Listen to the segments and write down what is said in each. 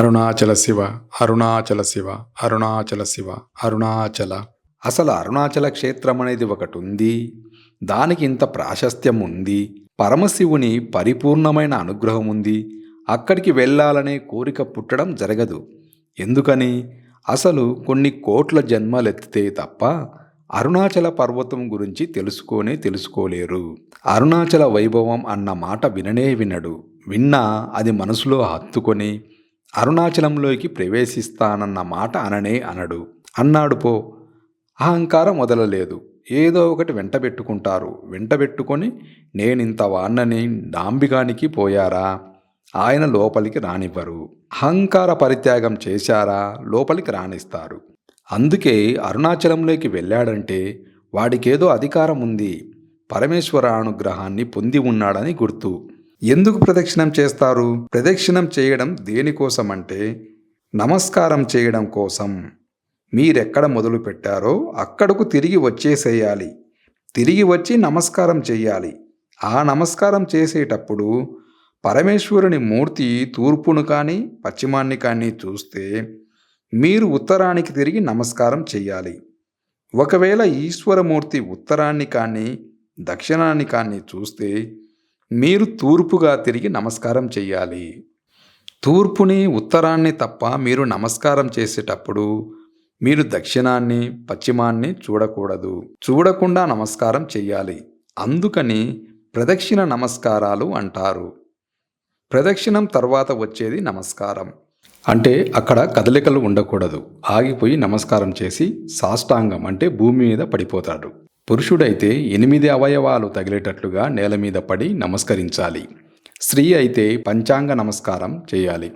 అరుణాచల శివ అరుణాచల శివ అరుణాచల శివ అరుణాచల. అసలు అరుణాచల క్షేత్రం అనేది ఒకటి ఉంది దానికి ఇంత ప్రాశస్త్యం ఉంది పరమశివుని పరిపూర్ణమైన అనుగ్రహం ఉంది అక్కడికి వెళ్ళాలనే కోరిక పుట్టడం జరగదు. ఎందుకని అసలు కొన్ని కోట్ల జన్మలెత్తితే తప్ప అరుణాచల పర్వతం గురించి తెలుసుకోనే తెలుసుకోలేరు. అరుణాచల వైభవం అన్న మాట విననే వినడు. విన్నా అది మనసులో హత్తుకొని అరుణాచలంలోకి ప్రవేశిస్తానన్న మాట అననే అనడు. అన్నాడు పో. అహంకారం వదలలేదు. ఏదో ఒకటి వెంటబెట్టుకుంటారు వెంటబెట్టుకొని నేనింత వాన్నని డాంబిగానికి పోయారా? ఆయన లోపలికి రానివ్వరు. అహంకార పరిత్యాగం చేశారా? లోపలికి రానిస్తారు. అందుకే అరుణాచలంలోకి వెళ్ళాడంటే వాడికేదో అధికారం ఉంది. పరమేశ్వర అనుగ్రహాన్ని పొంది ఉన్నాడని గుర్తు. ఎందుకు ప్రదక్షిణం చేస్తారు? ప్రదక్షిణం చేయడం దేనికోసం అంటే నమస్కారం చేయడం కోసం. మీరెక్కడ మొదలు పెట్టారో అక్కడకు తిరిగి వచ్చేసేయాలి. తిరిగి వచ్చి నమస్కారం చేయాలి. ఆ నమస్కారం చేసేటప్పుడు పరమేశ్వరుని మూర్తి తూర్పును కానీ పశ్చిమాన్ని కానీ చూస్తే మీరు ఉత్తరానికి తిరిగి నమస్కారం చేయాలి. ఒకవేళ ఈశ్వరమూర్తి ఉత్తరాన్ని కానీ దక్షిణాన్ని కానీ చూస్తే మీరు తూర్పుగా తిరిగి నమస్కారం చేయాలి తూర్పుని ఉత్తరాన్ని తప్ప మీరు నమస్కారం చేసేటప్పుడు మీరు దక్షిణాన్ని పశ్చిమాన్ని చూడకూడదు. చూడకుండా నమస్కారం చెయ్యాలి. అందుకని ప్రదక్షిణ నమస్కారాలు అంటారు. ప్రదక్షిణం తర్వాత వచ్చేది నమస్కారం. అంటే అక్కడ కదలికలు ఉండకూడదు. ఆగిపోయి నమస్కారం చేసి సాష్టాంగం అంటే భూమి మీద పడిపోతాడు. పురుషుడైతే ఎనిమిది అవయవాలు తగిలేటట్లుగా నేల మీద పడి నమస్కరించాలి. స్త్రీ అయితే పంచాంగ నమస్కారం చేయాలి.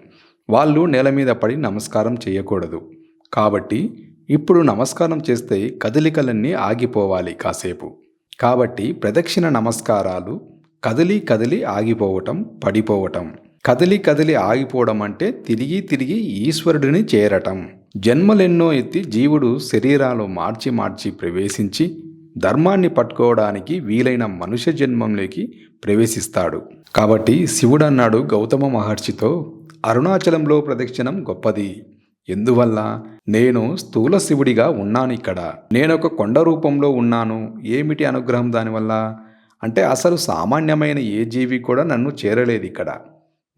వాళ్ళు నేల మీద పడి నమస్కారం చేయకూడదు. కాబట్టి ఇప్పుడు నమస్కారం చేస్తే కదలికలన్నీ ఆగిపోవాలి కాసేపు. కాబట్టి ప్రదక్షిణ నమస్కారాలు కదిలి కదిలి ఆగిపోవటం పడిపోవటం. కదిలి కదిలి ఆగిపోవడం అంటే తిరిగి తిరిగి ఈశ్వరుడిని చేరటం. జన్మలెన్నో ఎత్తి జీవుడు శరీరాలు మార్చి మార్చి ప్రవేశించి ధర్మాన్ని పట్టుకోవడానికి వీలైన మనుష్య జన్మంలోకి ప్రవేశిస్తాడు. కాబట్టి శివుడు అన్నాడు గౌతమ మహర్షితో అరుణాచలంలో ప్రదక్షిణం గొప్పది. ఎందువల్ల? నేను స్థూల శివుడిగా ఉన్నాను ఇక్కడ. నేనొక కొండ రూపంలో ఉన్నాను. ఏమిటి అనుగ్రహం దానివల్ల? అంటే అసలు సామాన్యమైన ఏ జీవి కూడా నన్ను చేరలేదు ఇక్కడ.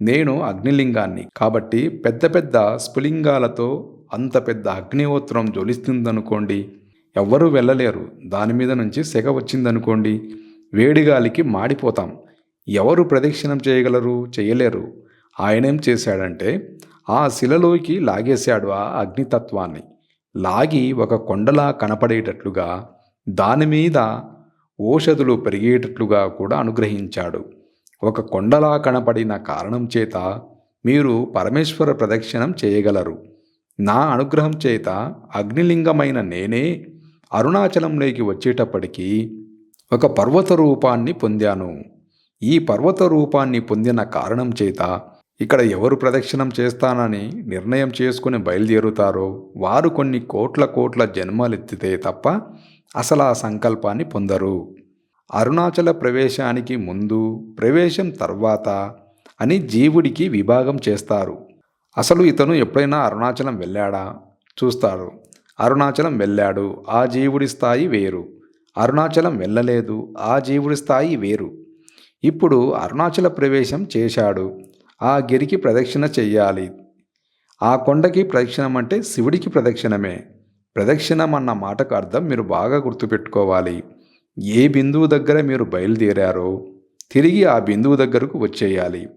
నేను అగ్నిలింగాన్ని. కాబట్టి పెద్ద పెద్ద స్ఫులింగాలతో అంత పెద్ద అగ్నిహోత్రం జ్వలిస్తుందనుకోండి ఎవ్వరూ వెళ్ళలేరు. దాని మీద నుంచి సెగ వచ్చిందనుకోండి వేడిగాలికి మాడిపోతాం. ఎవరు ప్రదక్షిణం చేయగలరు? చేయలేరు. ఆయనేం చేశాడంటే ఆ శిలలోకి లాగేశాడు ఆ అగ్నితత్వాన్ని. లాగి ఒక కొండలా కనపడేటట్లుగా దాని మీద ఓషధులు పెరిగేటట్లుగా కూడా అనుగ్రహించాడు. ఒక కొండలా కనపడిన కారణం చేత మీరు పరమేశ్వర ప్రదక్షిణం చేయగలరు. నా అనుగ్రహం చేత అగ్నిలింగమైన నేనే అరుణాచలంలోకి వచ్చేటప్పటికీ ఒక పర్వత రూపాన్ని పొందాను. ఈ పర్వత రూపాన్ని పొందిన కారణం చేత ఇక్కడ ఎవరు ప్రదక్షిణం చేస్తానని నిర్ణయం చేసుకుని బయలుదేరుతారో వారు కొన్ని కోట్ల కోట్ల జన్మలెత్తితే తప్ప అసలు ఆ సంకల్పాన్ని పొందరు. అరుణాచల ప్రవేశానికి ముందు ప్రవేశం తర్వాత అని జీవుడికి విభాగం చేస్తారు. అసలు ఇతను ఎప్పుడైనా అరుణాచలం వెళ్ళాడా? చూస్తారు. అరుణాచలం వెళ్ళాడు. ఆ జీవుడి స్థాయి వేరు. అరుణాచలం వెళ్ళలేదు. ఆ జీవుడి స్థాయి వేరు. ఇప్పుడు అరుణాచల ప్రవేశం చేశాడు. ఆ గిరికి ప్రదక్షిణ చెయ్యాలి. ఆ కొండకి ప్రదక్షిణం అంటే శివుడికి ప్రదక్షిణమే. ప్రదక్షిణం అన్న మాటకు అర్థం మీరు బాగా గుర్తుపెట్టుకోవాలి. ఏ బిందువు దగ్గర మీరు బయలుదేరారో తిరిగి ఆ బిందువు దగ్గరకు వచ్చేయాలి.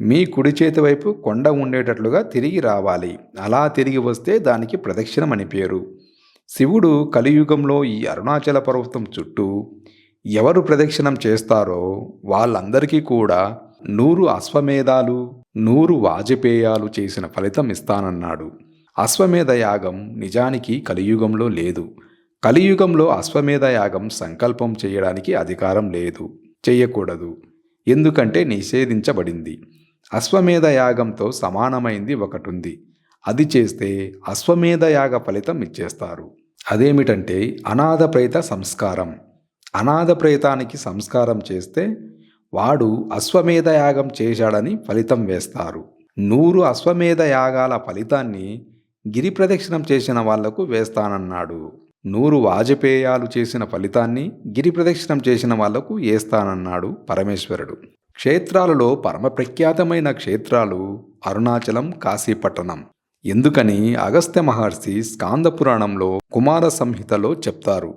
మీ కుడి చేతి వైపు కొండ ఉండేటట్లుగా తిరిగి రావాలి. అలా తిరిగి వస్తే దానికి ప్రదక్షిణం అని పేరు. శివుడు కలియుగంలో ఈ అరుణాచల పర్వతం చుట్టూ ఎవరు ప్రదక్షిణం చేస్తారో వాళ్ళందరికీ కూడా నూరు అశ్వమేధాలు నూరు వాజపేయాలు చేసిన ఫలితం ఇస్తానన్నాడు. అశ్వమేధ యాగం నిజానికి కలియుగంలో లేదు. కలియుగంలో అశ్వమేధ యాగం సంకల్పం చేయడానికి అధికారం లేదు. చేయకూడదు ఎందుకంటే నిషేధించబడింది. అశ్వమేధ యాగంతో సమానమైంది ఒకటి ఉంది అది చేస్తే అశ్వమేధ యాగ ఫలితం ఇచ్చేస్తారు. అదేమిటంటే అనాథ ప్రేత సంస్కారం. అనాథ ప్రేతానికి సంస్కారం చేస్తే వాడు అశ్వమేధ యాగం చేశాడని ఫలితం వేస్తారు. నూరు అశ్వమేధ యాగాల ఫలితాన్ని గిరి ప్రదక్షిణం చేసిన వాళ్ళకు వేస్తానన్నాడు. నూరు వాజపేయాలు చేసిన ఫలితాన్ని గిరి ప్రదక్షిణం చేసిన వాళ్ళకు వేస్తానన్నాడు పరమేశ్వరుడు. క్షేత్రాలలో పరమ ప్రఖ్యాతమైన క్షేత్రాలు అరుణాచలం కాశీపట్టణం. ఎందుకని అగస్త్య మహర్షి స్కాంద పురాణంలో కుమార సంహితలో చెప్తారు.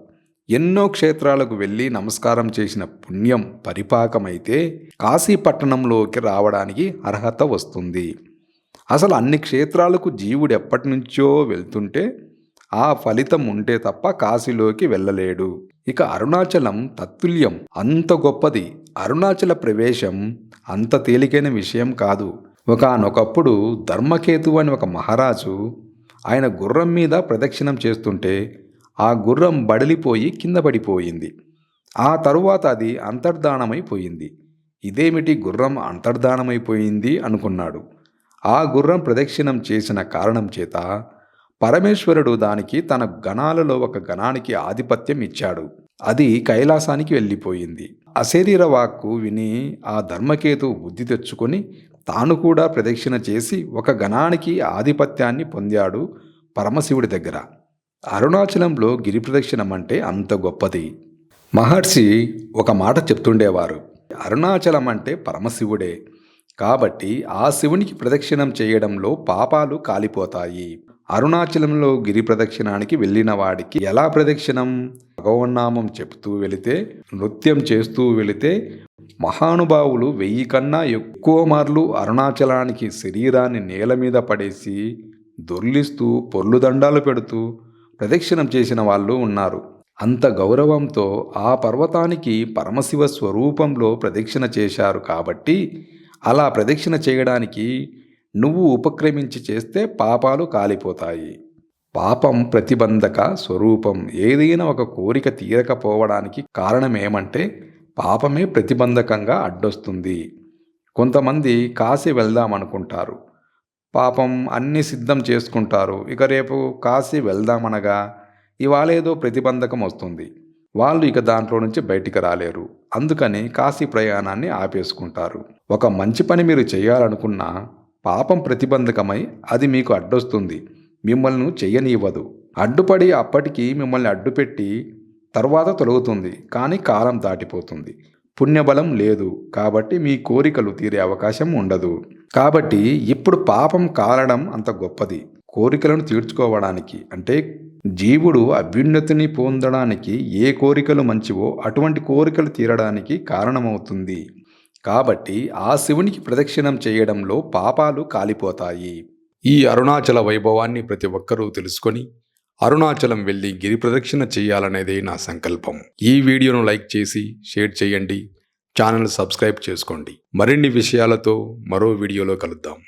ఎన్నో క్షేత్రాలకు వెళ్ళి నమస్కారం చేసిన పుణ్యం పరిపాకమైతే కాశీపట్టణంలోకి రావడానికి అర్హత వస్తుంది. అసలు అన్ని క్షేత్రాలకు జీవుడు ఎప్పటి నుంచో వెళ్తుంటే ఆ ఫలితం ఉంటే తప్ప కాశీలోకి వెళ్ళలేడు. ఇక అరుణాచలం తత్తుల్యం అంత గొప్పది. అరుణాచల ప్రవేశం అంత తేలికైన విషయం కాదు. ఒకానొకప్పుడు ధర్మకేతు అని ఒక మహారాజు ఆయన గుర్రం మీద ప్రదక్షిణం చేస్తుంటే ఆ గుర్రం బడిలిపోయి కింద పడిపోయింది. ఆ తరువాత అది అంతర్ధానమైపోయింది ఇదేమిటి గుర్రం అంతర్ధానమైపోయింది అనుకున్నాడు. ఆ గుర్రం ప్రదక్షిణం చేసిన కారణం చేత పరమేశ్వరుడు దానికి తన గణాలలో ఒక గణానికి ఆధిపత్యం ఇచ్చాడు. అది కైలాసానికి వెళ్ళిపోయింది. అశరీర వాక్కు విని ఆ ధర్మకేతు బుద్ధి తెచ్చుకొని తాను కూడా ప్రదక్షిణ చేసి ఒక గణానికి ఆధిపత్యాన్ని పొందాడు పరమశివుడి దగ్గర. అరుణాచలంలో గిరి ప్రదక్షిణం అంటే అంత గొప్పది. మహర్షి ఒక మాట చెప్తుండేవారు. అరుణాచలం అంటే పరమశివుడే. కాబట్టి ఆ శివునికి ప్రదక్షిణం చేయడంలో పాపాలు కాలిపోతాయి. అరుణాచలంలో గిరి ప్రదక్షిణానికి వెళ్ళిన వాడికి ఎలా ప్రదక్షిణం? భగవన్నామం చెప్తూ వెళితే నృత్యం చేస్తూ వెళితే మహానుభావులు వెయ్యి కన్నా ఎక్కువ మార్లు అరుణాచలానికి శరీరాన్ని నేల మీద పడేసి దొర్లిస్తూ పొర్లు దండాలు పెడుతూ ప్రదక్షిణం చేసిన వాళ్ళు ఉన్నారు. అంత గౌరవంతో ఆ పర్వతానికి పరమశివ స్వరూపంలో ప్రదక్షిణ చేశారు కాబట్టి అలా ప్రదక్షిణ చేయడానికి నువ్వు ఉపక్రమించి చేస్తే పాపాలు కాలిపోతాయి. పాపం ప్రతిబంధక స్వరూపం ఏదైనా ఒక కోరిక తీరకపోవడానికి కారణమేమంటే పాపమే ప్రతిబంధకంగా అడ్డొస్తుంది. కొంతమంది కాశీ వెళ్దామనుకుంటారు. పాపం అన్నీ సిద్ధం చేసుకుంటారు. ఇక రేపు కాశీ వెళ్దామనగా ఇవాళ ఏదో ప్రతిబంధకం వస్తుంది. వాళ్ళు ఇక దాంట్లో నుంచి బయటికి రాలేరు. అందుకని కాశీ ప్రయాణాన్ని ఆపేసుకుంటారు. ఒక మంచి పని మీరు చేయాలనుకున్నా పాపం ప్రతిబంధకమై అది మీకు అడ్డొస్తుంది. మిమ్మల్ని చెయ్యనివ్వదు అడ్డుపడి అప్పటికి మిమ్మల్ని అడ్డుపెట్టి తర్వాత తొలగుతుంది. కానీ కాలం దాటిపోతుంది. పుణ్యబలం లేదు. కాబట్టి మీ కోరికలు తీరే అవకాశం ఉండదు. కాబట్టి ఇప్పుడు పాపం కాలడం అంత గొప్పది. కోరికలను తీర్చుకోవడానికి అంటే జీవుడు అభ్యున్నతిని పొందడానికి ఏ కోరికలు మంచివో అటువంటి కోరికలు తీరడానికి కారణమవుతుంది. కాబట్టి ఆ శివునికి ప్రదక్షిణం చేయడంలో పాపాలు కాలిపోతాయి. ఈ అరుణాచల వైభవాన్ని ప్రతి ఒక్కరూ తెలుసుకొని అరుణాచలం వెళ్ళి గిరి ప్రదక్షిణ చేయాలనేదే నా సంకల్పం. ఈ వీడియోను లైక్ చేసి షేర్ చేయండి. ఛానల్ సబ్స్క్రైబ్ చేసుకోండి. మరిన్ని విషయాలతో మరో వీడియోలో కలుద్దాం.